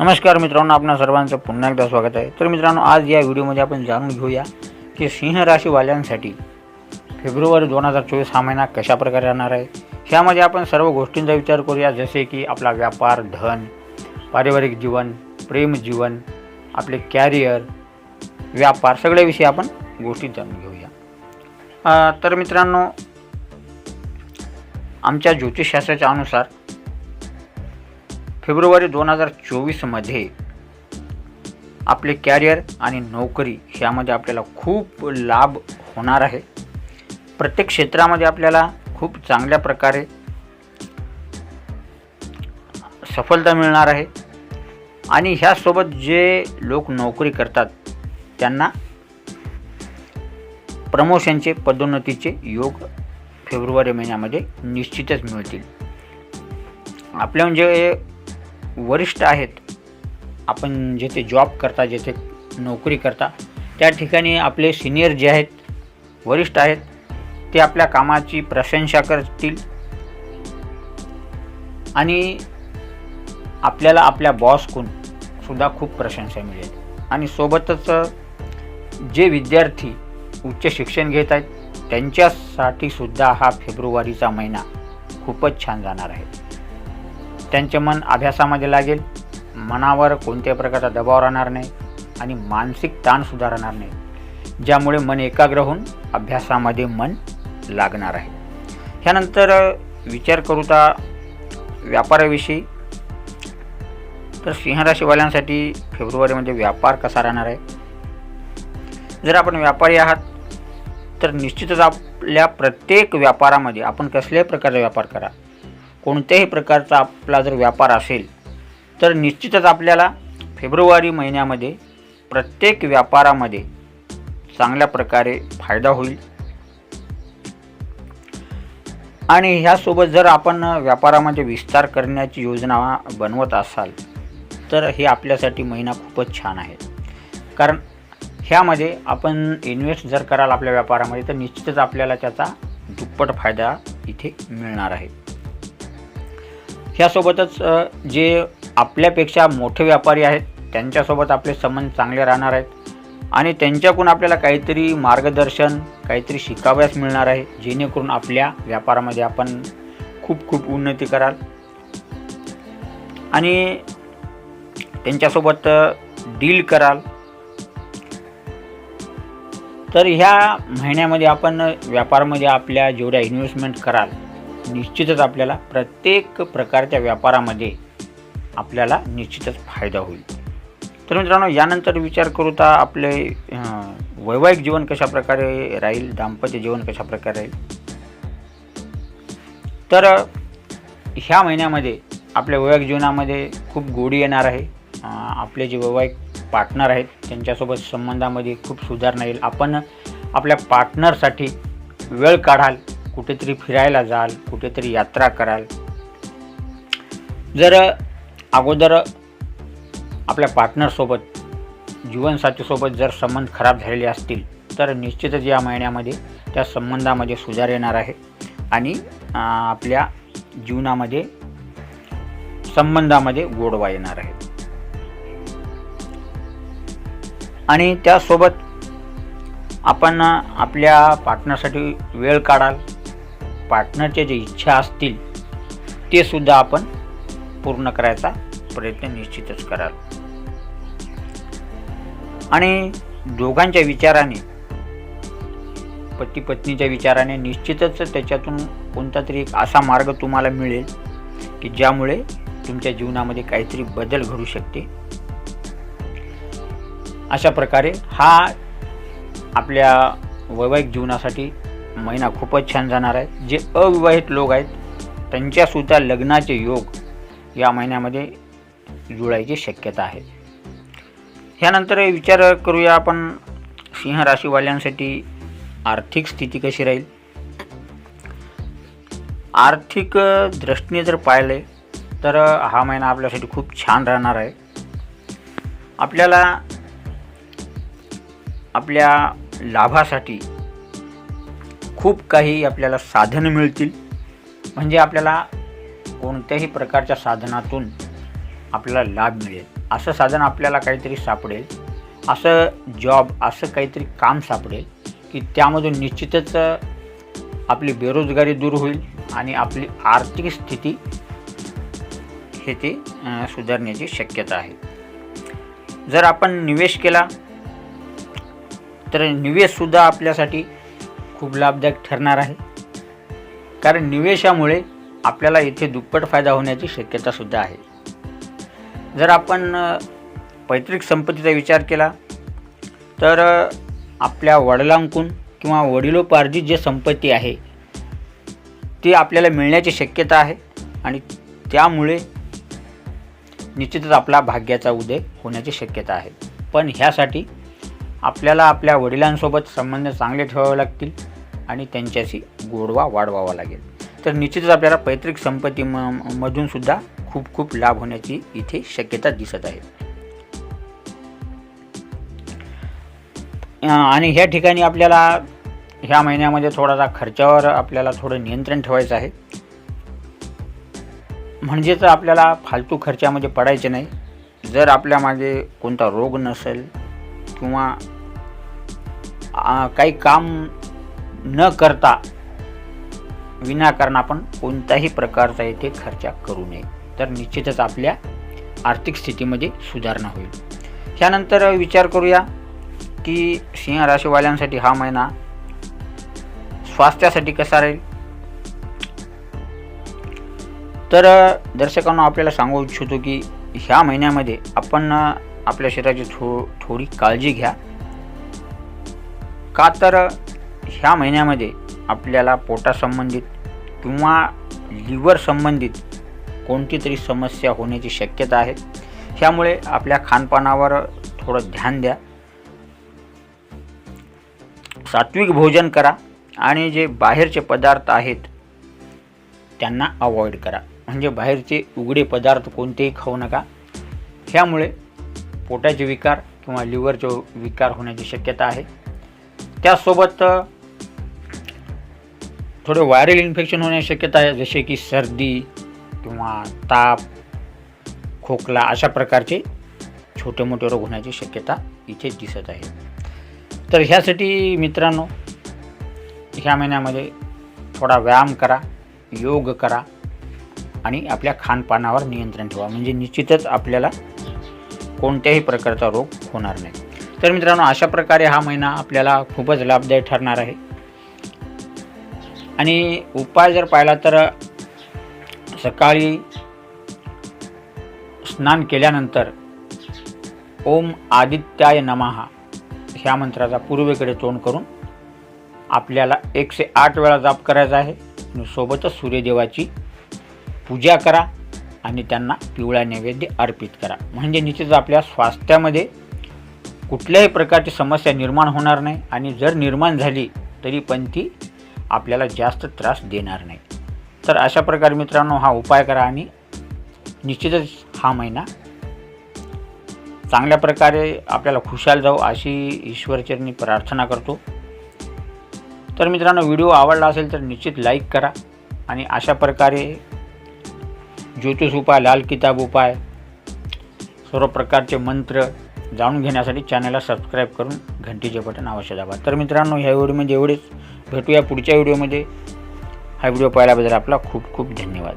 नमस्कार मित्रांनो आपणा सर्वांचं पुन्हा एकदा स्वागत आहे. तर मित्रांनो आज या व्हिडिओमध्ये आपण जाणून घेऊया की सिंह राशीवाल्यांसाठी फेब्रुवारी दोन हजार चोवीस हा महिना कशा प्रकारे राहणार आहे? ह्यामध्ये आपण सर्व गोष्टींचा विचार करूया जसे की आपला व्यापार धन पारिवारिक जीवन प्रेम जीवन आपले कॅरियर व्यापार सगळ्याविषयी आपण गोष्टी जाणून घेऊया. तर मित्रांनो आमच्या ज्योतिषशास्त्राच्या अनुसार फेब्रुवारी दोन हजार चोवीसमध्ये आपले कॅरियर आणि नोकरी ह्यामध्ये आपल्याला खूप लाभ होणार आहे. प्रत्येक क्षेत्रामध्ये आपल्याला खूप चांगल्या प्रकारे सफलता मिळणार आहे. आणि ह्यासोबत जे लोक नोकरी करतात त्यांना प्रमोशनचे पदोन्नतीचे योग फेब्रुवारी महिन्यामध्ये निश्चितच मिळतील. आपल्या म्हणजे वरिष्ठ आहेत. आपण जेथे जॉब करता जेथे नोकरी करता त्या ठिकाणी आपले सिनियर जे आहेत वरिष्ठ आहेत ते आपल्या कामाची प्रशंसा करतील. आणि आपल्याला आपल्या बॉसकडून सुद्धा खूप प्रशंसा मिळेल. आणि सोबतच जे विद्यार्थी उच्च शिक्षण घेत आहेत त्यांच्यासाठी सुद्धा हा फेब्रुवारीचा महिना खूपच छान जाणार आहे. त्यांचे मन अभ्यासामध्ये लागेल. मनावर कोणत्याही प्रकारचा दबाव राहणार नाही आणि मानसिक ताण सुद्धा राहणार नाही. ज्यामुळे मन एकाग्र होऊन अभ्यासामध्ये मन लागणार आहे. ह्यानंतर विचार करूता व्यापाराविषयी. तर सिंहराशीवाल्यांसाठी फेब्रुवारीमध्ये व्यापार कसा राहणार आहे? जर आपण व्यापारी आहात तर निश्चितच आपल्या प्रत्येक व्यापारामध्ये आपण कसल्याही प्रकारचा व्यापार करा. कोणत्याही प्रकारचा आपला जर व्यापार असेल तर निश्चितच आपल्याला फेब्रुवारी महिन्यामध्ये प्रत्येक व्यापारामध्ये चांगल्या प्रकारे फायदा होईल. आणि ह्यासोबत जर आपण व्यापारामध्ये विस्तार करण्याची योजना बनवत असाल तर हे आपल्यासाठी महिना खूपच छान आहे. कारण ह्यामध्ये आपण इन्व्हेस्ट जर कराल आपल्या व्यापारामध्ये तर निश्चितच आपल्याला त्याचा दुप्पट फायदा इथे मिळणार आहे. ह्यासोबतच जे आपल्यापेक्षा मोठे व्यापारी आहेत त्यांच्यासोबत आपले संबंध चांगले राहणार आहेत. आणि त्यांच्याकडून आपल्याला काहीतरी मार्गदर्शन काहीतरी शिकाव्यास मिळणार आहे जेणेकरून आपल्या व्यापारामध्ये आपण खूप खूप उन्नती कराल. आणि त्यांच्यासोबत डील कराल. तर ह्या महिन्यामध्ये आपण व्यापारामध्ये आपल्या जेवढ्या इन्व्हेस्टमेंट कराल निश्चितच आपल्याला प्रत्येक प्रकारच्या व्यापारामध्ये आपल्याला निश्चितच फायदा होईल. तर मित्रांनो यानंतर विचार करूता आपले वैवाहिक जीवन कशा प्रकारे राहील दाम्पत्य जीवन कशा प्रकारे राहील? तर ह्या महिन्यामध्ये आपल्या वैवाहिक जीवनामध्ये खूप गोडी येणार आहे. आपले जे वैवाहिक पार्टनर आहेत त्यांच्यासोबत संबंधामध्ये खूप सुधारणा येईल. आपण आपल्या पार्टनरसाठी वेळ काढाल. कुठेतरी फिरायला जाल कुठेतरी यात्रा कराल. जर अगोदर आपल्या पार्टनरसोबत जीवनसाथीसोबत जर संबंध खराब झालेले असतील तर निश्चितच या महिन्यामध्ये त्या संबंधामध्ये सुधार येणार आहे. आणि आपल्या जीवनामध्ये संबंधामध्ये गोडवा येणार आहे. आणि त्यासोबत आपण आपल्या पार्टनरसाठी वेळ काढाल. पार्टनरच्या जे इच्छा असतील ते सुद्धा आपण पूर्ण करायचा प्रयत्न निश्चितच कराल. आणि दोघांच्या विचाराने पती पत्नीच्या विचाराने निश्चितच त्याच्यातून कोणता तरी एक असा मार्ग तुम्हाला मिळेल की ज्यामुळे तुमच्या जीवनामध्ये काहीतरी बदल घडू शकते. अशा प्रकारे हा आपल्या वैवाहिक जीवनासाठी महिना खूपच छान जाणार आहे. जे अविवाहित लोक आहेत त्यांच्यासुद्धा लग्नाचे योग या महिन्यामध्ये जुळायची शक्यता आहे. ह्यानंतर विचार करूया आपण सिंह राशीवाल्यांसाठी आर्थिक स्थिती कशी राहील? आर्थिक दृष्टीने जर पाहिले तर हा महिना आपल्यासाठी खूप छान राहणार आहे. आपल्याला आपल्या लाभासाठी खूप काही आपल्याला साधनं मिळतील. म्हणजे आपल्याला कोणत्याही प्रकारच्या साधनातून आपल्याला लाभ मिळेल. असं साधन आपल्याला काहीतरी सापडेल. असं जॉब असं काहीतरी काम सापडेल की त्यामधून निश्चितच आपली बेरोजगारी दूर होईल आणि आपली आर्थिक स्थिती हे ते सुधारण्याची शक्यता आहे. जर आपण निवेश केला तर निवेशसुद्धा आपल्यासाठी खूप लाभदायक ठरणार आहे. कारण निवेशामुळे आपल्याला इथे दुप्पट फायदा होण्याची शक्यतासुद्धा आहे. जर आपण पैतृक संपत्तीचा विचार केला तर आपल्या वडिलांकून किंवा वडिलोपार्जित जे संपत्ती आहे ती आपल्याला मिळण्याची शक्यता आहे आणि त्यामुळे निश्चितच आपला भाग्याचा उदय होण्याची शक्यता आहे. पण ह्यासाठी आपल्याला आपल्या वडिलांसोबत संबंध चांगले ठेवावे लागतील आणि त्यांच्याशी गोडवा वाढवावा लागेल. तर निश्चितच आपल्याला पैतृक संपत्ती म मधूनसुद्धा खूप खूप लाभ होण्याची इथे शक्यता दिसत आहे. आणि ह्या ठिकाणी आपल्याला ह्या महिन्यामध्ये थोडासा खर्चावर आपल्याला थोडं नियंत्रण ठेवायचं आहे. म्हणजेच आपल्याला फालतू खर्चामध्ये पडायचे नाही. जर आपल्यामागे कोणता रोग नसेल किंवा काही काम न करता विनाकारण आपण कोणत्याही प्रकारचा येथे खर्चा करू नये. तर निश्चितच आपल्या आर्थिक स्थितीमध्ये सुधारणा होईल. ह्यानंतर विचार करूया की सिंह राशीवाल्यांसाठी हा महिना स्वास्थ्यासाठी कसा राहील? तर दर्शकांना आपल्याला सांगू इच्छितो की ह्या महिन्यामध्ये आपण आपल्या शरीराची थो थोडी काळजी घ्या. का तर ह्या महिन्यामध्ये आपल्याला पोटासंबंधित किंवा लिव्हर संबंधित कोणती तरी समस्या होण्याची शक्यता आहे. ह्यामुळे आपल्या खानपानावर थोडं ध्यान द्या. सात्विक भोजन करा आणि जे बाहेरचे पदार्थ आहेत त्यांना अवॉइड करा. म्हणजे बाहेरचे उघडे पदार्थ कोणतेही खाऊ नका. ह्यामुळे पोटाचे विकार किंवा लिव्हरचे विकार होण्याची शक्यता आहे. त्यासोबत थोडे व्हायरल इन्फेक्शन होण्याची शक्यता आहे जसे की सर्दी किंवा ताप खोकला अशा प्रकारचे छोटे मोठे रोग होण्याची शक्यता इथे दिसत आहे. तर ह्यासाठी मित्रांनो ह्या महिन्यामध्ये थोडा व्यायाम करा योग करा आणि आपल्या खानपानावर नियंत्रण ठेवा. म्हणजे निश्चितच आपल्याला कोणत्याही प्रकारचा रोग होणार नाही. तर मित्रांनो अशा प्रकारे हा महिना आपल्याला खूपच लाभदायक ठरणार आहे. आणि उपाय जर पाहिला तर सकाळी स्नान केल्यानंतर ओम आदित्याय नमहा ह्या मंत्राचा पूर्वेकडे तोंड करून आपल्याला एकशे आठ वेळा जाप करायचा आहे. आणि सोबतच सूर्यदेवाची पूजा करा. आणि त्यांना पिवळा नैवेद्य अर्पित करा. म्हणजे निश्चितच आपल्या स्वास्थ्यामध्ये कुठल्याही प्रकारची समस्या निर्माण होणार नाही आणि जर निर्माण झाली तरी पण ती आपल्याला जास्त त्रास देणार नाही. तर अशा प्रकारे मित्रांनो हा उपाय करा आणि निश्चितच हा महिना चांगल्या प्रकारे आपल्याला खुशाल जाऊ अशी ईश्वरचरणी प्रार्थना करतो. तर मित्रांनो व्हिडिओ आवडला असेल तर निश्चित लाईक करा आणि अशा प्रकारे ज्योतिष उपाय लाल किताब उपाय सर्व प्रकारचे मंत्र जाणून घेण्यासाठी चॅनलला सबस्क्राईब करून घंटीचे बटन अवश्य दाबा. तर मित्रांनो ह्या व्हिडिओमध्ये एवढेच. भेटूया पुढच्या व्हिडिओमध्ये हा व्हिडिओ पाहिल्याबद्दल आपला खूप खूप धन्यवाद.